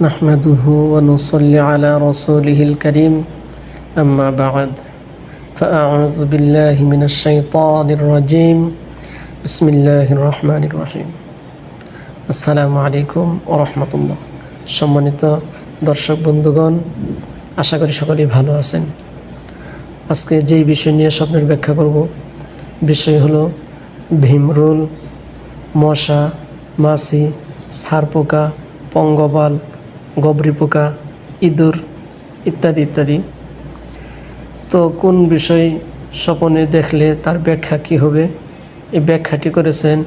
نحمده ونصلي على رسوله الكريم أما بعد فأعوذ بالله من الشيطان الرجيم بسم الله الرحمن الرحيم আসসালামু আলাইকুম ওরহমতুল্লাহ সম্মানিত দর্শক বন্ধুগণ আশা করি সকলেই ভালো আছেন আজকে যেই বিষয় নিয়ে স্বপ্নের ব্যাখ্যা করব বিষয় হলো ভীমরুল মশা মাছি সারপোকা পঙ্গপাল গবরি পোকা, ইঁদুর ইত্যাদি ইত্যাদি। তো কোন বিষয় স্বপনে দেখলে তার ব্যাখ্যা কী হবে? এই ব্যাখ্যাটি করেছেন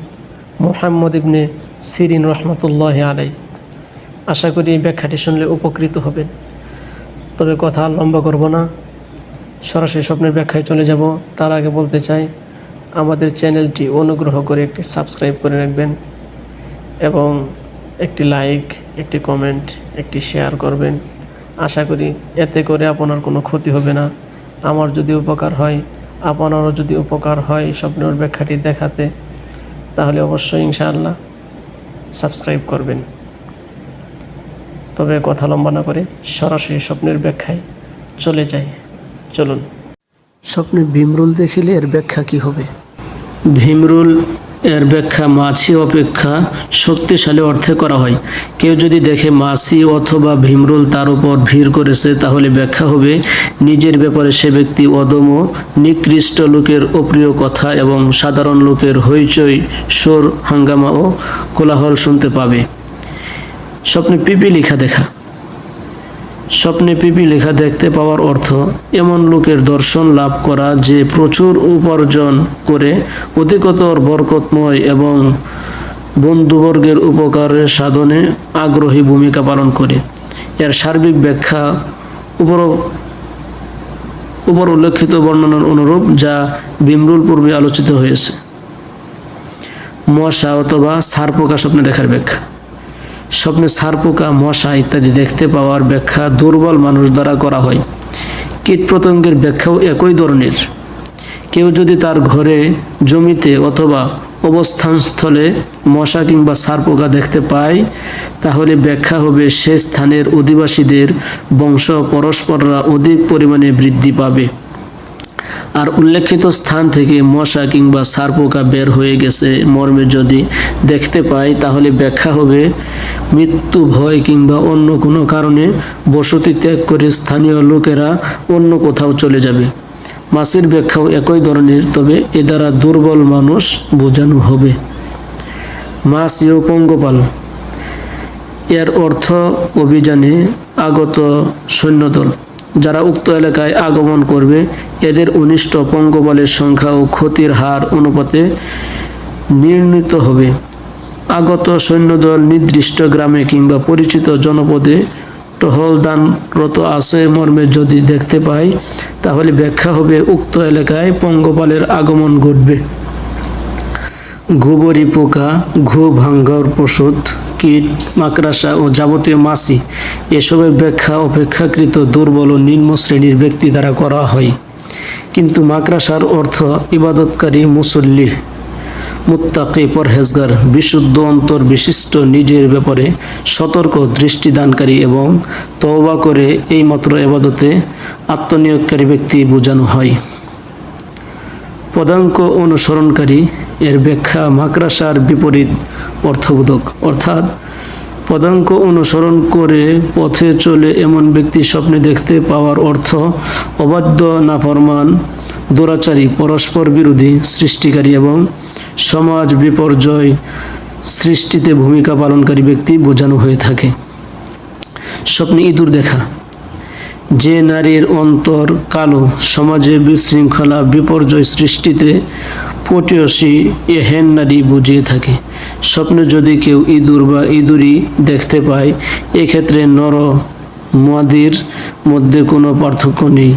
মোহাম্মদ ইবনে সিরিন রহমতুল্লাহ আলাই আশা করি এই ব্যাখ্যাটি শুনলে উপকৃত হবেন। তবে কথা লম্বা করব না। সরাসরি স্বপ্নের ব্যাখ্যায় চলে যাব। তার আগে বলতে চাই, আমাদের চ্যানেলটি অনুগ্রহ করে একটি সাবস্ক্রাইব করে রাখবেন এবং একটি লাইক একটি কমেন্ট একটি শেয়ার করবেন। আশা করি এতে করে আপনার কোনো ক্ষতি হবে না। আমার যদি উপকার হয় আপনারও যদি উপকার হয় স্বপ্নের ব্যাখ্যাটি দেখাতে তাহলে অবশ্যই ইনশাআল্লাহ সাবস্ক্রাইব করবেন। তবে কথা লম্বা না করে সরাসরি স্বপ্নের ব্যাখ্যায় চলে যাই। চলুন। স্বপ্নে ভীমরুল দেখিলে এর ব্যাখ্যা কি হবে? ভীমরুল এর ব্যাখ্যা মাছি অপেক্ষা শক্তিশালী অর্থে করা হয়। কেউ যদি দেখে মাছি অথবা ভীমরুল তার উপর ভিড় করেছে, তাহলে ব্যাখ্যা হবে, নিজের ব্যাপারে সে ব্যক্তি অদম নিকৃষ্ট লোকের অপ্রিয় কথা এবং সাধারণ লোকের হইচই সোর হাঙ্গামা ও কোলাহল শুনতে পাবে। স্বপ্নে পিপি লেখা দেখা। স্বপ্নে পিপি লেখা দেখতে পাওয়ার অর্থ, এমন লোকের দর্শন লাভ করা যে প্রচুর উপার্জন করে, অধিকতর বরকতময় এবং বন্ধুবর্গের উপকারের সাধনে আগ্রহী ভূমিকা পালন করে। এর সার্বিক ব্যাখ্যা উপর উপর উল্লেখিত বর্ণনার অনুরূপ যা বিমরুল পূর্বে আলোচিত হয়েছে। মশা অথবা সার পোকা স্বপ্নে দেখার ব্যাখ্যা। স্বপ্নে সারপোকা, মশা ইত্যাদি দেখতে পাওয়ার ব্যাখ্যা দুর্বল মানুষ দ্বারা করা হয়। কীটপতঙ্গের ব্যাখ্যাও একই ধরনের। কেউ যদি তার ঘরে, জমিতে অথবা অবস্থানস্থলে মশা কিংবা সারপোকা দেখতে পায়, তাহলে ব্যাখ্যা হবে সে স্থানের অধিবাসীদের বংশ পরস্পররা অধিক পরিমাণে বৃদ্ধি পাবে। আর উল্লেখিত স্থান থেকে মশা কিংবা সার পোকা বের হয়ে গেছে মর্মে যদি দেখতে পাই, তাহলে ব্যাখ্যা হবে, মৃত্যু ভয় কিংবা অন্য কোনো কারণে বসতি ত্যাগ করে স্থানীয় লোকেরা অন্য কোথাও চলে যাবে। মাছের ব্যাখ্যাও একই ধরনের, তবে এ দ্বারা দুর্বল মানুষ বোঝানো হবে। মাছ ইউ পঙ্গপাল। এর অর্থ অভিযানে আগত সৈন্যদল। যারা উক্ত এলাকায় আগমন করবে, এদের অনিষ্ট পঙ্গপালের সংখ্যা ও ক্ষতির হার অনুপাতে নির্ণীত হবে। আগত সৈন্যদল নির্দিষ্ট গ্রামে কিংবা পরিচিত জনপদে টহলদানরত আছে মর্মে যদি দেখতে পাই তাহলে ব্যাখ্যা হবে উক্ত এলাকায় পঙ্গপালের আগমন ঘটবে। গোবরি পোকা ঘু ভাঙ্গর পশুত কীট, মাকড়াসা ও যাবতীয় মাছি, এসবের ব্যাখ্যা অপেক্ষাকৃত দুর্বল ও নিম্ন শ্রেণির ব্যক্তি দ্বারা করা হয়। কিন্তু মাকড়াসার অর্থ ইবাদতকারী মুসল্লি, মুত্তাকি পরহেজগার, বিশুদ্ধ অন্তর বিশিষ্ট নিজের ব্যাপারে সতর্ক দৃষ্টিদানকারী এবং তওবা করে এইমাত্র এবাদতে আত্মনিয়োগকারী ব্যক্তি বোঝানো হয়। পদাঙ্ক অনুসরণকারী এর ব্যাখ্যা মাকড়াসার বিপরীত অর্থবোধক। অর্থাৎ পদাঙ্ক অনুসরণ করে পথে চলে এমন ব্যক্তি স্বপ্নে দেখতে পাওয়ার অর্থ অবাধ্য, নাফরমান, দুরাচারী, পরস্পর বিরোধী, সৃষ্টিকারী এবং সমাজ বিপর্যয় সৃষ্টিতে ভূমিকা পালনকারী ব্যক্তি বোঝানো হয়ে থাকে। স্বপ্নে ইঁদুর দেখা। যে নারীর অন্তর কালো, সমাজে বিশৃঙ্খলা, বিপর্যয় সৃষ্টিতে পটিয়সী, এ হেন নারী বুঝিয়ে থাকে। স্বপ্নে যদি কেউ ইঁদুর বা ইঁদুরি দেখতে পায়, এক্ষেত্রে নর মাদির মধ্যে কোনো পার্থক্য নেই।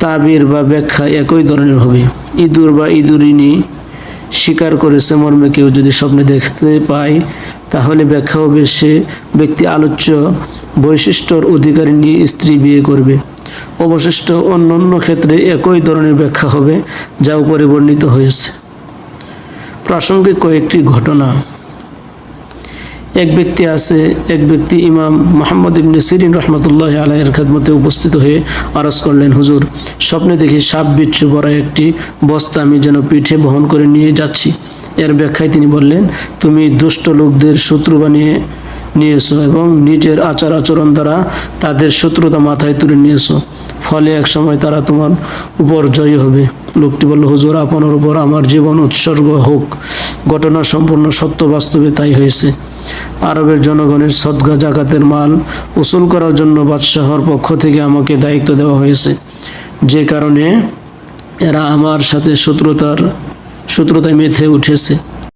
তাবির বা ব্যাখ্যা একই ধরনের হবে। ইঁদুর বা ইঁদুরিনী স্বীকার করেছে মর্মে কেউ যদি স্বপ্নে দেখতে পায়, তাহলে ব্যাখ্যা হবে সে ব্যক্তি আলোচ্য বৈশিষ্ট্যর অধিকারী নিয়ে স্ত্রী বিয়ে করবে। অবশিষ্ট অন্যান্য ক্ষেত্রে একই ধরনের ব্যাখ্যা হবে, যা উপরে বর্ণিত হয়েছে। প্রাসঙ্গিক কয়েকটি ঘটনা। এক ব্যক্তি আছে, এক ব্যক্তি ইমাম মোহাম্মদ ইবনে সিরিন রহমতুল্লাহ আলাইয়ের খেদমতে উপস্থিত হয়ে আরজ করলেন, হুজুর, স্বপ্নে দেখি সাপ বিচ্ছু ভরা একটি বস্তা আমি যেন পিঠে বহন করে নিয়ে যাচ্ছি। এর ব্যাখ্যায় তিনি বললেন, তুমি দুষ্ট লোকদের শত্রু বানিয়ে নিয়েছো এবং নিজের আচার আচরণ দ্বারা তাদের শত্রুতা মাথায় তুলে নিয়েছো। ফলে এক সময় তারা তোমার উপর জয়ী হবে। লোকটি বলল, হুজুর, আপনার উপর আমার জীবন উৎসর্গ হোক। ঘটনা সম্পূর্ণ সত্য, বাস্তবে তাই হয়েছে। আরবের জনগণের সদগা জাকাতের মাল উসুল করার জন্য বাদশাহর পক্ষ থেকে আমাকে দায়িত্ব দেওয়া হয়েছে। যে কারণে এরা আমার সাথে শত্রুতার, শত্রুতায় মেথে উঠেছে।